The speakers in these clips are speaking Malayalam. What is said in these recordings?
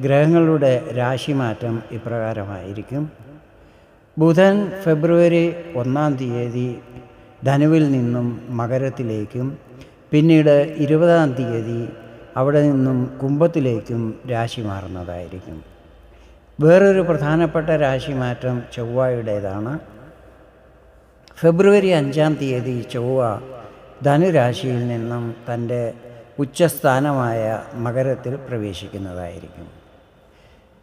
ഗ്രഹങ്ങളുടെ രാശിമാറ്റം ഇപ്രകാരമായിരിക്കും. ബുധൻ ഫെബ്രുവരി ഒന്നാം തീയതി ധനുവിൽ നിന്നും മകരത്തിലേക്കും പിന്നീട് ഇരുപതാം തീയതി അവിടെ നിന്നും കുംഭത്തിലേക്കും രാശി മാറുന്നതായിരിക്കും. വേറൊരു പ്രധാനപ്പെട്ട രാശിമാറ്റം ചൊവ്വയുടേതാണ്. ഫെബ്രുവരി അഞ്ചാം തീയതി ചൊവ്വ ധനുരാശിയിൽ നിന്നും തന്റെ ഉച്ചസ്ഥാനമായ മകരത്തിൽ പ്രവേശിക്കുന്നതായിരിക്കും.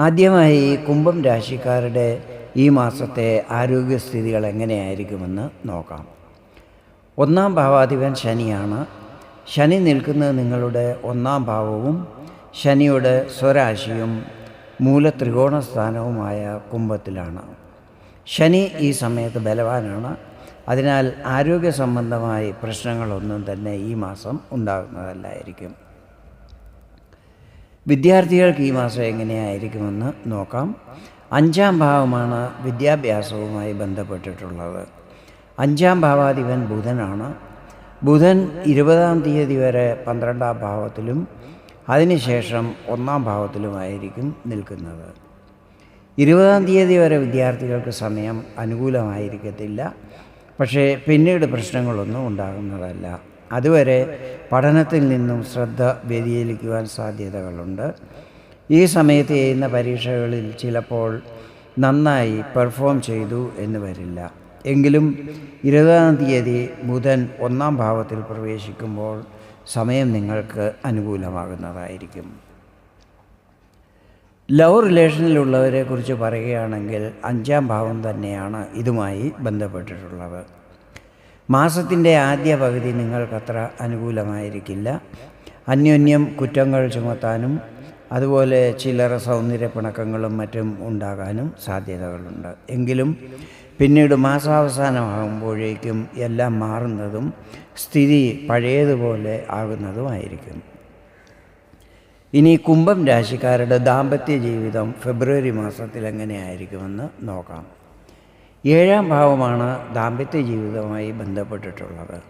ആദ്യമായി കുംഭം രാശിക്കാരുടെ ഈ മാസത്തെ ആരോഗ്യസ്ഥിതികൾ എങ്ങനെയായിരിക്കുമെന്ന് നോക്കാം. ഒന്നാം ഭാവാധിപൻ ശനിയാണ്. ശനി നിൽക്കുന്നത് നിങ്ങളുടെ ഒന്നാം ഭാവവും ശനിയുടെ സ്വരാശിയും മൂലത്രികോണ സ്ഥാനവുമായ കുംഭത്തിലാണ്. ശനി ഈ സമയത്ത് ബലവാനാണ്. അതിനാൽ ആരോഗ്യ സംബന്ധമായി പ്രശ്നങ്ങളൊന്നും തന്നെ ഈ മാസം ഉണ്ടാകുന്നതല്ലായിരിക്കും. വിദ്യാർത്ഥികൾക്ക് ഈ മാസം എങ്ങനെയായിരിക്കുമെന്ന് നോക്കാം. അഞ്ചാം ഭാവമാണ് വിദ്യാഭ്യാസവുമായി ബന്ധപ്പെട്ടിട്ടുള്ളത്. അഞ്ചാം ഭാവാധിപൻ ബുധനാണ്. ബുധൻ ഇരുപതാം തീയതി വരെ പന്ത്രണ്ടാം ഭാവത്തിലും അതിനുശേഷം ഒന്നാം ഭാവത്തിലുമായിരിക്കും നിൽക്കുന്നത്. ഇരുപതാം തീയതി വരെ വിദ്യാർത്ഥികൾക്ക് സമയം അനുകൂലമായിരിക്കത്തില്ല. പക്ഷേ പിന്നീട് പ്രശ്നങ്ങളൊന്നും ഉണ്ടാകുന്നതല്ല. അതുവരെ പഠനത്തിൽ നിന്നും ശ്രദ്ധ വ്യതിചലിക്കുവാൻ സാധ്യതകളുണ്ട്. ഈ സമയത്ത് ചെയ്യുന്ന പരീക്ഷകളിൽ ചിലപ്പോൾ നന്നായി പെർഫോം ചെയ്തു എന്ന് വരില്ല. എങ്കിലും ഇരുപതാം തീയതി ബുധൻ ഒന്നാം ഭാവത്തിൽ പ്രവേശിക്കുമ്പോൾ സമയം നിങ്ങൾക്ക് അനുകൂലമാകുന്നതായിരിക്കും. ലവ് റിലേഷനിലുള്ളവരെ കുറിച്ച് പറയുകയാണെങ്കിൽ അഞ്ചാം ഭാവം തന്നെയാണ് ഇതുമായി ബന്ധപ്പെട്ടിട്ടുള്ളത്. മാസത്തിന്റെ ആദ്യ പകുതി നിങ്ങൾക്കത്ര അനുകൂലമായിരിക്കില്ല. അന്യോന്യം കുറ്റങ്ങൾ ചുമത്താനും അതുപോലെ ചില്ലറ സൗന്ദര്യ പിണക്കങ്ങളും മറ്റും ഉണ്ടാകാനും സാധ്യതകളുണ്ട്. എങ്കിലും പിന്നീട് മാസാവസാനമാകുമ്പോഴേക്കും എല്ലാം മാറുന്നതും സ്ഥിതി പഴയതുപോലെ ആകുന്നതുമായിരിക്കും. ഇനി കുംഭം രാശിക്കാരുടെ ദാമ്പത്യ ജീവിതം ഫെബ്രുവരി മാസത്തിൽ എങ്ങനെയായിരിക്കുമെന്ന് നോക്കാം. ഏഴാം ഭാവമാണ് ദാമ്പത്യ ജീവിതവുമായി ബന്ധപ്പെട്ടിട്ടുള്ളത്.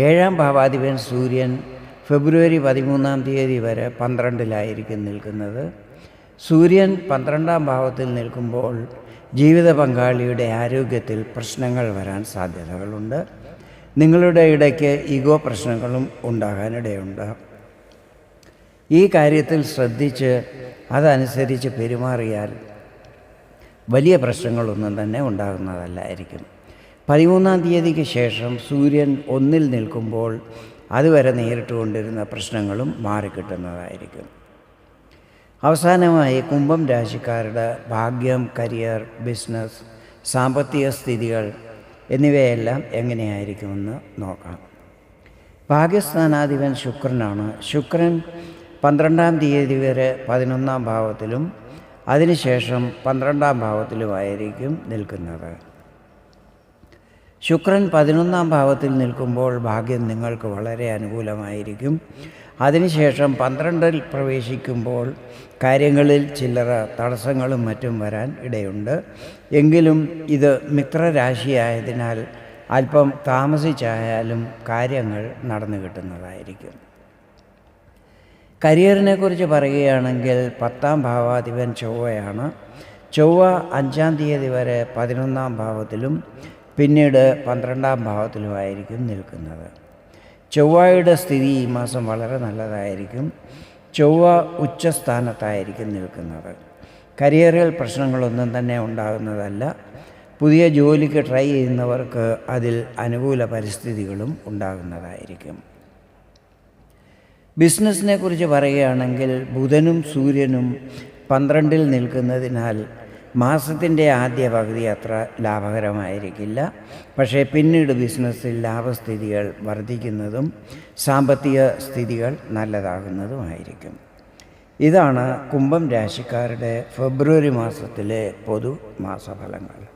ഏഴാം ഭാവാധിപൻ സൂര്യൻ ഫെബ്രുവരി പതിമൂന്നാം തീയതി വരെ പന്ത്രണ്ടിലായിരിക്കും നിൽക്കുന്നത്. സൂര്യൻ പന്ത്രണ്ടാം ഭാവത്തിൽ നിൽക്കുമ്പോൾ ജീവിത പങ്കാളിയുടെ ആരോഗ്യത്തിൽ പ്രശ്നങ്ങൾ വരാൻ സാധ്യതകളുണ്ട്. നിങ്ങളുടെ ഇടയ്ക്ക് ഈഗോ പ്രശ്നങ്ങളും ഉണ്ടാകാനിടയുണ്ട്. ഈ കാര്യത്തിൽ ശ്രദ്ധിച്ച് അതനുസരിച്ച് പെരുമാറിയാൽ വലിയ പ്രശ്നങ്ങളൊന്നും തന്നെ ഉണ്ടാകുന്നതല്ലായിരിക്കും. പതിമൂന്നാം തീയതിക്ക് ശേഷം സൂര്യൻ ഒന്നിൽ നിൽക്കുമ്പോൾ അതുവരെ നേരിട്ട് കൊണ്ടിരുന്ന പ്രശ്നങ്ങളും മാറിക്കിട്ടുന്നതായിരിക്കും. അവസാനമായി കുംഭം രാശിക്കാരുടെ ഭാഗ്യം കരിയർ ബിസിനസ് സാമ്പത്തിക സ്ഥിതികൾ എന്നിവയെല്ലാം എങ്ങനെയായിരിക്കുമെന്ന് നോക്കാം. ഭാഗ്യസ്ഥാനാധിപൻ ശുക്രനാണ്. ശുക്രൻ പന്ത്രണ്ടാം തീയതി വരെ പതിനൊന്നാം ഭാവത്തിലും അതിനുശേഷം പന്ത്രണ്ടാം ഭാവത്തിലുമായിരിക്കും നിൽക്കുന്നത്. ശുക്രൻ പതിനൊന്നാം ഭാവത്തിൽ നിൽക്കുമ്പോൾ ഭാഗ്യം നിങ്ങൾക്ക് വളരെ അനുകൂലമായിരിക്കും. അതിനുശേഷം പന്ത്രണ്ടിൽ പ്രവേശിക്കുമ്പോൾ കാര്യങ്ങളിൽ ചില്ലറ തടസ്സങ്ങളും മറ്റും വരാൻ ഇടയുണ്ട്. എങ്കിലും ഇത് മിത്രരാശിയായതിനാൽ അല്പം താമസിച്ചായാലും കാര്യങ്ങൾ നടന്നു കിട്ടുന്നതായിരിക്കും. കരിയറിനെ കുറിച്ച് പറയുകയാണെങ്കിൽ പത്താം ഭാവാധിപൻ ചൊവ്വയാണ്. ചൊവ്വ അഞ്ചാം തീയതി വരെ പതിനൊന്നാം ഭാവത്തിലും പിന്നീട് പന്ത്രണ്ടാം ഭാവത്തിലുമായിരിക്കും നിൽക്കുന്നത്. ചൊവ്വയുടെ സ്ഥിതി ഈ മാസം വളരെ നല്ലതായിരിക്കും. ചൊവ്വ ഉച്ചസ്ഥാനത്തായിരിക്കും നിൽക്കുന്നത്. കരിയറിൽ പ്രശ്നങ്ങളൊന്നും തന്നെ ഉണ്ടാകുന്നതല്ല. പുതിയ ജോലിക്ക് ട്രൈ ചെയ്യുന്നവർക്ക് അതിൽ അനുകൂല പരിസ്ഥിതികളും ഉണ്ടാകുന്നതായിരിക്കും. ബിസിനസ്സിനെ കുറിച്ച് പറയുകയാണെങ്കിൽ ബുധനും സൂര്യനും പന്ത്രണ്ടിൽ നിൽക്കുന്നതിനാൽ മാസത്തിന്റെ ആദ്യ പകുതി അത്ര ലാഭകരമായിരിക്കില്ല. പക്ഷേ പിന്നീട് ബിസിനസ്സിൽ ലാഭസ്ഥിതികൾ വർദ്ധിക്കുന്നതും സാമ്പത്തിക സ്ഥിതികൾ നല്ലതാകുന്നതുമായിരിക്കും. ഇതാണ് കുംഭം രാശിക്കാരുടെ ഫെബ്രുവരി മാസത്തിലെ പൊതു മാസഫലങ്ങൾ.